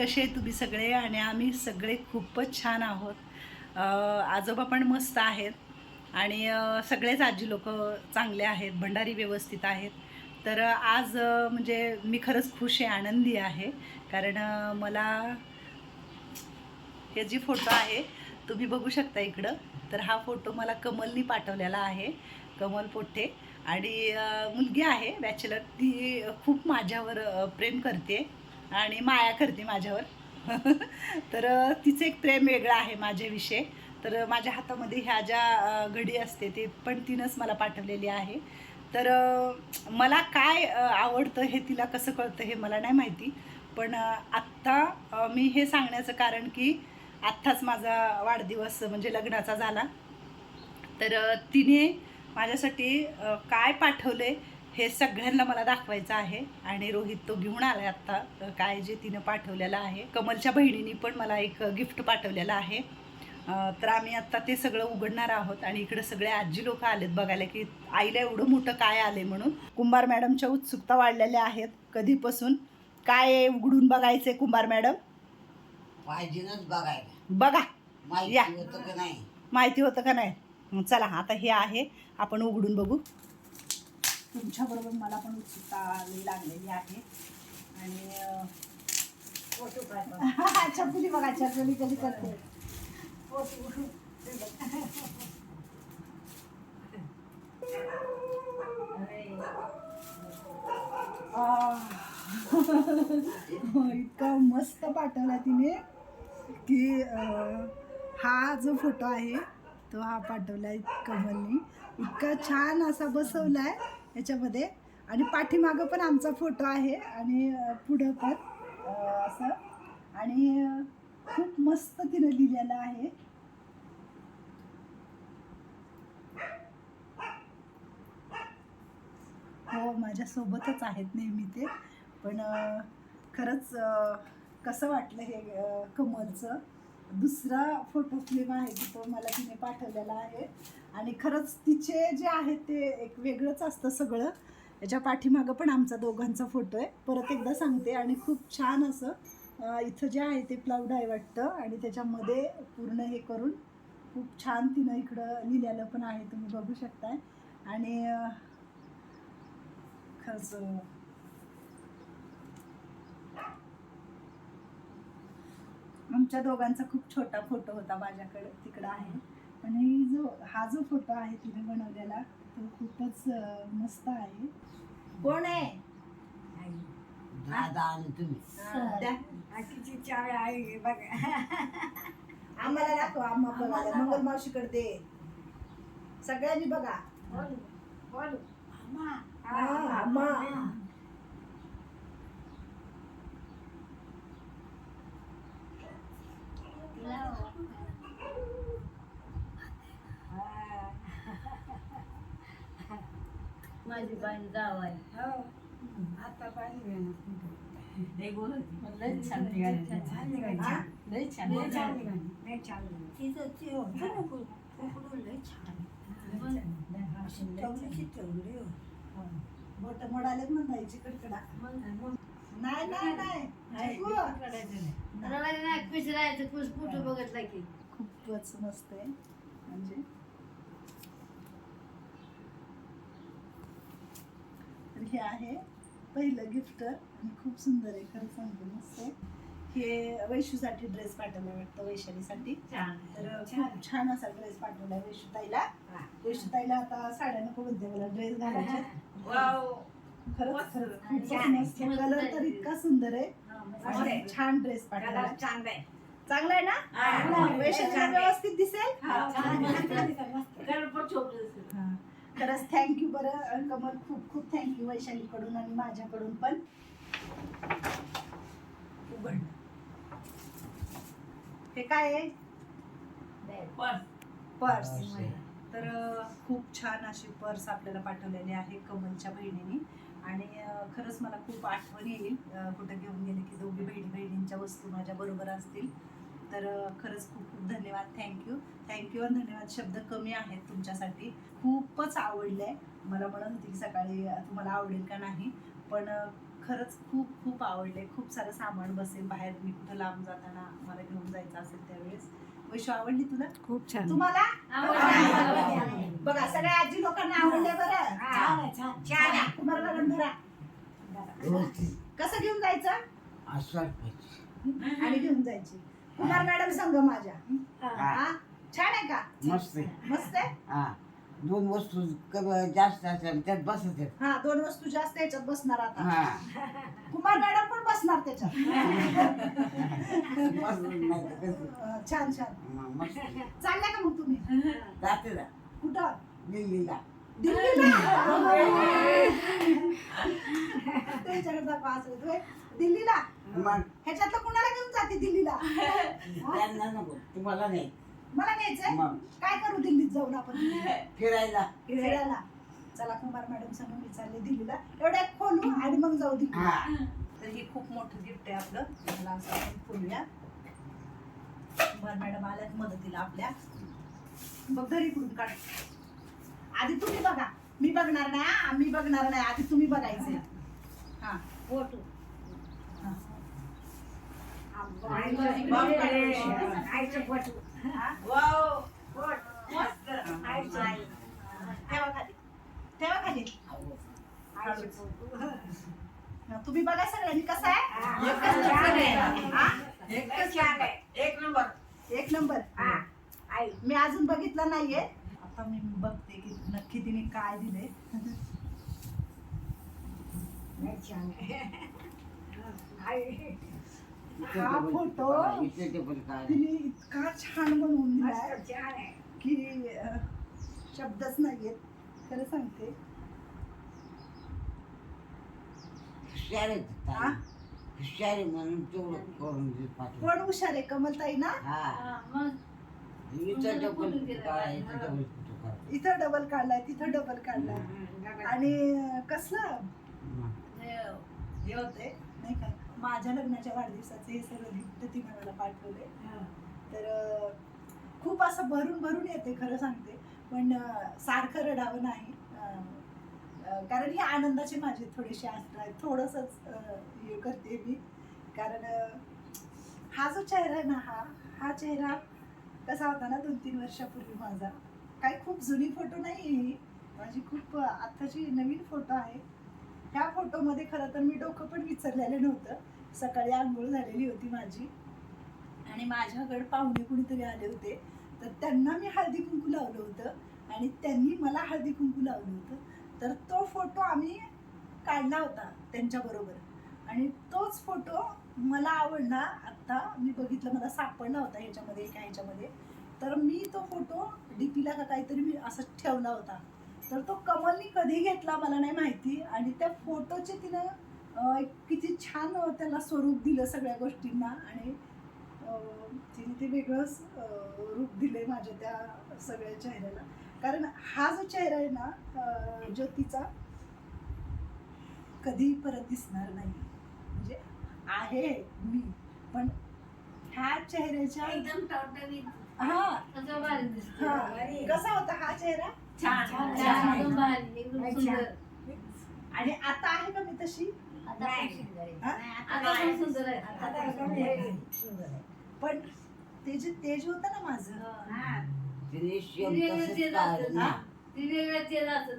कसे तुम्ही सगळे आणि आम्ही सगळे खूपच छान आहोत. आजोबा पण मस्त आहेत आणि सगळेच आजी लोक चांगले आहेत भंडारी व्यवस्थित आहेत. तर आज म्हणजे मी खरंच खुश आहे आनंदी आहे. कारण मला हे जी फोटो आहे तुम्ही बघू शकता इकडं. तर हा फोटो मला कमलनी पाठवलेला आहे कमल पोट्टे. आणि मुलगी आहे बॅचलर. ती खूप माझ्यावर प्रेम करते. आणि माया करते माझ्यावर. तर तिचं एक प्रेम वेगळं आहे माझ्याविषयी तर माझ्या हातामध्ये ह्या ज्या घडी असते ते पण तिनंच मला पाठवलेली आहे. तर मला काय आवडतं हे तिला कसं कळतं हे मला नाही माहिती. पण आत्ता मी हे सांगण्याचं कारण की आत्ताच माझा वाढदिवस म्हणजे लग्नाचा झाला. तर तिने माझ्यासाठी काय पाठवले हे सगळ्यांना मला दाखवायचं आहे. आणि रोहित तो घेऊन आलाय आत्ता. अ, काय जे तिनं पाठवलेलं आहे. कमलच्या बहिणीने पण मला एक गिफ्ट पाठवलेलं आहे. तर आम्ही आत्ता ते सगळं उघडणार आहोत. आणि इकडे सगळे आजी लोक आलेत बघायला की आईला एवढं मोठं काय आले म्हणून. कुंभार मॅडमच्या उत्सुकता वाढलेल्या आहेत कधीपासून. काय आहे उघडून बघायचंय कुंभार मॅडम? पाहिजेनच बघायला. बघा. या. माहिती होतं का नाही? माहिती होतं का नाही? चला आता हे आहे. आपण उघडून बघू. तुमच्याबरोबर मला पण उत्सुकता लई लागलेली आहे. आणि चपुली बघा चपुली कधी करते. इतका मस्त पाठवला तिने की हा जो फोटो आहे तो हा पाठवलाय कमलनी इतका छान असा बसवलाय. याच्यामध्ये. आणि पाठीमागं पण आमचा फोटो आहे आणि पुढं पण असं. आणि खूप मस्त तिनं लिहिलेलं आहे. हो माझ्यासोबतच आहेत नेहमी ते. पण खरंच कसं वाटलं हे कमलचं? दुसरा फोटो फ्रेम आहे की तो मला तिने पाठवलेला आहे. आणि खरंच तिचे जे आहे ते एक वेगळंच असतं सगळं. याच्या पाठीमागं पण आमचा दोघांचा फोटो आहे. परत एकदा सांगते. आणि खूप छान असं इथं जे आहे ते प्लाउड आहे वाटतं. आणि त्याच्यामध्ये पूर्ण हे करून खूप छान तिनं इकडं लिहिलेलं पण आहे. तुम्ही बघू शकताय. आणि खरंच अं, आमच्या दोघांचा खूप छोटा फोटो होता माझ्याकडे तिकडं आहे. पण ही जो हा जो फोटो आहे तिने बनवलेला तो खूपच मस्त आहे. कोण आहे? दादा आणि तुम्ही. चाय आहे बघा. आम्हाला दाखव आम्हा बघायला मंगल मावशीकडे दे. सगळ्यांनी बघा. बोल बोल. आम्हा हा, आम्हा. माझी बाई जाव आहे हो आता पाहिजे लय गोड होती लय छान निघाली छान निघाली. हा? लय छान लय छान निघाली. निघाली. लय छान निघाली. तिचं ते होतं ना खूप- खूप लय छान लय छान. अशी टवळीची टवळी हो. बोट मोडालेत म्हणतायची कडकडा नाही नाही नाही. खुश राहायचं खुश फोटो बघितला की. खूपच मस्त आहे. म्हणजे हे आहे पहिलं गिफ्ट आणि खूप सुंदर आहे खरं सांगते मस्त हे वैशूसाठी ड्रेस पाठवला वाटतं वैशालीसाठी. छान तर खूप छान असा ड्रेस पाठवला वैशूताईला. वैशूताईला आता साड्या नको म्हणते मला ड्रेस घालायचे खरंच खरंच छान. मस्त कलर तर इतका सुंदर आहे. छान ड्रेस पाठवला चांगला आहे. चांगला आहे. ना? वैशालीला छान आहे. व्यवस्थित दिसेल? खरंच थँक्यू बरं कमल खूप खूप थँक्यू वैशालीकडून आणि माझ्याकडून पण. उघड. हे काय आहे? पर्स. पर्स. पर्स. तर खूप छान अशी पर्स आपल्याला पाठवलेली आहे कमलच्या बहिणीने. आणि खरंच मला खूप आठवण येईल कुठं घेऊन गेले की दोघी बहिणी बहिणींच्या वस्तू माझ्या बरोबर असतील. तर खरंच खूप खूप धन्यवाद. थँक्यू थँक्यू आणि धन्यवाद. शब्द कमी आहेत तुमच्यासाठी. खूपच आवडले मला म्हणत होती की सकाळी तुम्हाला आवडेल का नाही. पण खरंच खूप खूप आवडले खूप सारं सामान बसेल बाहेर. मी कुठं लांब जाताना मला घेऊन जायचं असेल त्यावेळेस. वैशू आवडली तुला? खूप छान. तुम्हाला? आवडली. बघा सगळ्या आजी लोकांना आवडले बरं. छान आहे, आहे. धरा. कसं घेऊन जायचं? आणि घेऊन जायची. कुमार मॅडम संघ माझ्या. हा. हा? छान आहे का? मस्त आहे. मस्त आहे? हा. दोन वस्तू जास्त असल्या त्यात बसत आहेत. हा दोन वस्तू जास्त याच्यात बसणार आता. हा. कुमार मॅडम पण बसणार त्याच्यात. मस्त नाही तर कसं. अं, छान छान. मस्त चालल्या का मग तुम्ही? जाते ना कुठं? दिल्लीला. दिल्लीला? त्याच्याकडे दाखवा असं. दिल्लीला? मग? ह्याच्यातलं कुणाला घेऊन जाते दिल्लीला? त्यांना नको. तुम्हाला नाही. मला न्यायचंय? मग? काय करू दिल्लीत जाऊन आपण? फिरायला. फिरायला. चला कुमार मॅडम सांग मी चालले दिल्लीला. एवढं एक खोलू आणि मग जाऊ दिल्ली हा. तर हे खूप मोठं गिफ्ट आहे आपलं. मला असं आपण खोलूया कुमार मॅडम आल्यात मदतीला आपल्या. बघ घरी कुठून काढ. आधी तुम्ही बघा. मी बघणार नाही हा, मी बघणार नाही. आधी तुम्ही बघायचे. हा. फोटो हा. आईचं फोटो हा? आईचं आई ठेवा खाली ठेवा खाली आईचं फोटो हा, तुम्ही बघा सगळ्यांनी कसं आहे? छान आहे. हा? एकच छान आहे एक नंबर. हा. आई. मी अजून बघितलं नाहीये. आता मी बघते की नक्की तिने काय दिले छान आहे. आई. हा फोटो तिने इतका छान बनवून दिलाय. की शब्दच नाहीयेत. खरं सांगते. हुशार हा? म्हणून तेवढं करून. कोण हुशार आहे? कमलताई ना? हा. मग. इथं डबल काय इथं डबल कुठं काय इथं डबल काढलाय तिथं डबल काढलाय. आणि कसलं. हे होते माझ्या लग्नाच्या वाढदिवसाचे हे सगळं गिफ्ट तिने मला पाठवले तर खूप असं भरून भरून येते खरं सांगते. पण सारखं रडावं नाही. कारण ही आनंदाचे माझे थोडेसे असणार आहेत थोडंसंच अं, हे करते मी. कारण हा जो चेहरा आहे ना हा हा चेहरा कसा होता ना दोन तीन वर्षापूर्वी माझा. काही खूप जुनी फोटो नाही ही. माझी खूप आत्ताची नवीन फोटो आहे. ह्या फोटोमध्ये खरं तर मी डोकं पण विसरलेलं नव्हतं. सकाळी आंघोळ झालेली होती माझी. आणि माझ्याकडे पाहुणे कुणीतरी आले होते. तर त्यांना मी हळदी कुंकू लावलं होतं आणि त्यांनी मला हळदी कुंकू लावलं होतं. तर तो फोटो आम्ही काढला होता त्यांच्याबरोबर आणि तोच फोटो मला आवडला. आत्ता मी बघितलं मला सापडला होता ह्याच्यामध्ये एका ह्याच्यामध्ये. तर मी तो फोटो डीपीला का काहीतरी मी असं ठेवला होता. तर तो कमलनी कधी घेतला मला नाही माहिती. आणि त्या फोटोचे तिनं किती छान त्याला स्वरूप दिलं सगळ्या गोष्टींना. आणि तिने ते वेगळंच रूप दिले माझ्या त्या सगळ्या चेहऱ्याला. कारण हा जो चेहरा आहे ना ज्योतीचा कधी परत दिसणार नाही. म्हणजे आहे मी पण ह्या चेहऱ्याच्या एकदम हा. हा. कसा होता हा चेहरा? छान, छान. आणि आता आहे का मी तशी आता पण सुंदर आहे. हा? आता पण सुंदर आहे. आता कमी आहे. सुंदर आहे. पण ते जे तेज होतं ना माझं हा. ना. ती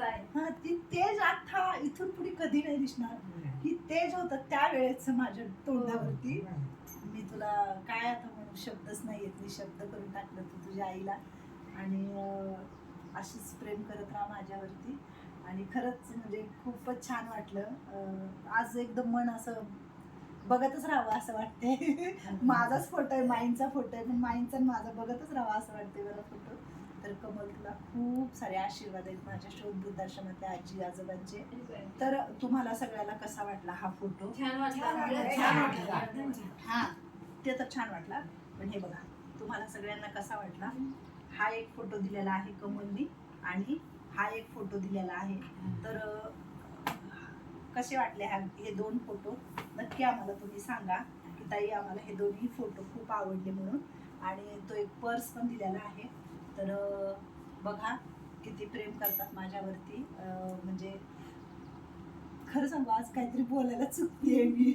आहे. हा ती तेज आता इथून पुढे कधी नाही दिसणार ही तेज होतं त्यावेळेच माझ्या तोंडावरती मी तुला काय आता म्हणू शब्दच नाही येत मी शब्द करून टाकलं तू तुझ्या आईला आणि अं, अशीच प्रेम करत राहा माझ्यावरती. आणि खरंच म्हणजे खूपच छान वाटलं. आज एकदम मन असं बघतच राहावं असं वाटते माझाच फोटो आहे माईंचा फोटो आहे पण माईंचा माझा बघतच राहावा असं वाटते मला फोटो तर कमल तुला खूप सारे आशीर्वाद आहेत माझ्या शोध वृद्धाश्रमातल्या आजी आजोबांचे. तर तुम्हाला सगळ्याला कसा वाटला हा फोटो छान. वाटलं. हा ते तर छान वाटला. पण हे बघा तुम्हाला सगळ्यांना कसा वाटला? हा एक फोटो दिलेला आहे कमलनी आणि हा एक फोटो दिलेला आहे. तर कसे वाटले हा हे दोन फोटो? नक्की आम्हाला तुम्ही सांगा. की ताई आम्हाला हे दोन्ही फोटो खूप आवडले म्हणून. आणि तो एक पर्स पण दिलेला आहे. तर बघा किती प्रेम करतात माझ्यावरती. म्हणजे खरं सांगू आज काहीतरी बोलायला चुकते मी.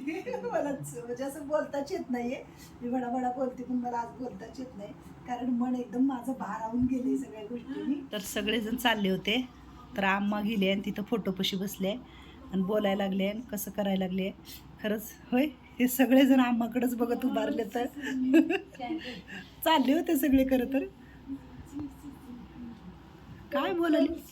मला च- म्हणजे असं बोलताच येत नाहीये. मी बडा बोलते पण मला आज बोलताच येत नाही. कारण मन एकदम माझं भारावून गेले सगळ्या गोष्टींनी. तर सगळेजण चालले होते. तर आम्हा गेले आणि तिथं फोटोपशी बसले आणि बोलायला लागले आणि कसं करायला लागले. खरंच होय? हे सगळेजण आम्हाकडेच बघत उभारले तर. चालले होते सगळे खरं तर. काय बोलायला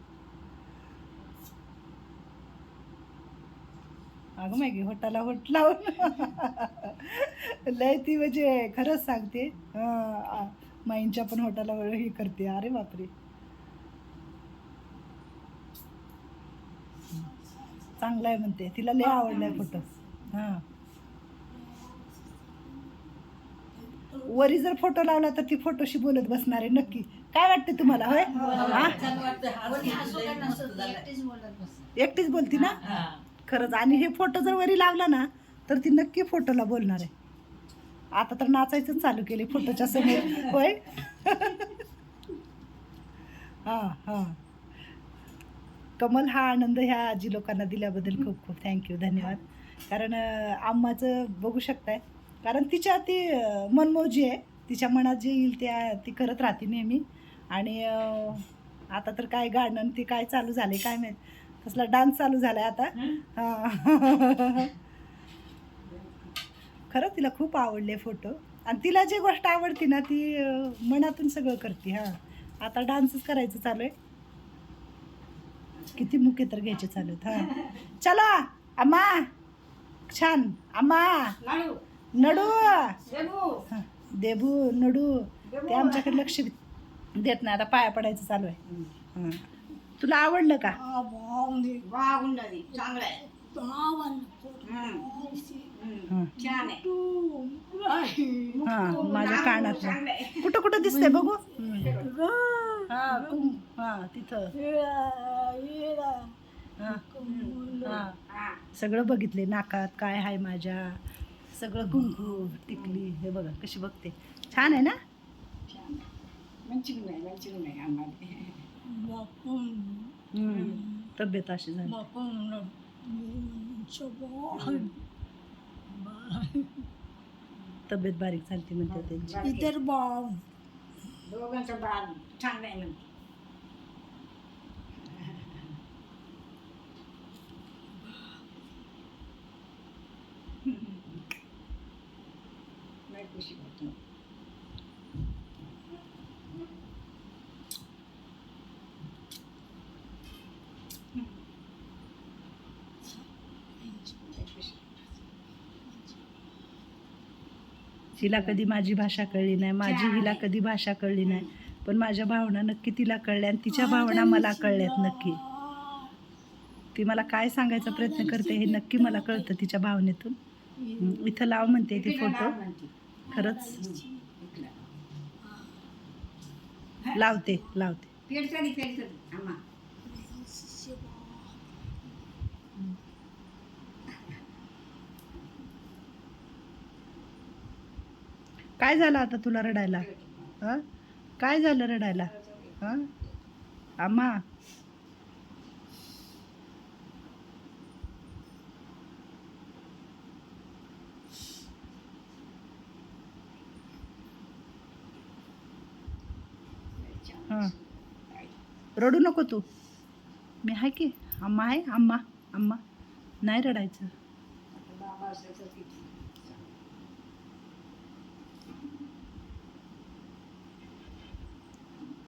अगं माहिती होटाला होट लावून. लय ती म्हणजे खरंच सांगते. हं, माईंच्या पण होटाला हे करते. अरे बापरे. चांगला आहे म्हणते. तिला लय आवडलाय फोटो हां. वरी जर फोटो लावला तर ती फोटोशी बोलत बसणार आहे नक्की. काय वाटते तुम्हाला होय? हा? एकटीच बोलती ना? खरंच. आणि हे फोटो जर वरी लावला ना तर ती नक्की फोटोला बोलणार आहे. आता तर नाचायचं चालू केले फोटोच्या समोर. होय? हां हां. कमल हा आनंद ह्या आजी लोकांना दिल्याबद्दल खूप खूप थँक्यू धन्यवाद. कारण आम्माचं आम्हाचं बघू शकताय. कारण तिच्या ती मनमोजी आहे. तिच्या मनात जे येईल त्या ती करत राहते नेहमी. आणि आता तर काय गाणं ती काय चालू झाले काय माहीत. कसला डान्स चालू झालाय आता. हां. खरं तिला खूप आवडले फोटो. आणि तिला जी गोष्ट आवडती ना ती मनातून सगळं करते हां. आता डान्सच करायचं चालू आहे. किती मुके तर घ्यायचे चालू आहेत हां. चला अम्मा. छान. अम्मा. नडू. देबू. नडू. ते आमच्याकडे लक्ष देत नाही आता पाया पडायचं चालू आहे. हां. तुला आवडलं का? आहे. छान माझ्या कानात कुठं कुठं दिसतंय बघू? तिथं. सगळं बघितले नाकात काय आहे माझ्या? सगळं कुंकू टिकली. हे बघा कशी बघते. छान आहे ना? तब्येत अशी झाली. तब्येत बारीक चालते म्हणते त्यांची. इतर दोघांचं छान नाही म्हणते. नाही हिला कधी माझी भाषा कळली नाही माझी हिला कधी भाषा कळली नाही. पण माझ्या भावना नक्की तिला कळल्या आणि तिच्या भावना मला कळल्यात नक्की. ती मला काय सांगायचा प्रयत्न करते हे नक्की मला कळतं तिच्या भावनेतून. इथं लाव म्हणते ती फोटो. खरंच. लावते लावते पेड कधी पेड कधी आम्हा काय झालं आता तुला रडायला? हं? काय झालं रडायला? आम्हा हां. रडू नको तू. मी आहे की? आम्हा आहे? आम्हा आम्हा नाही रडायचं.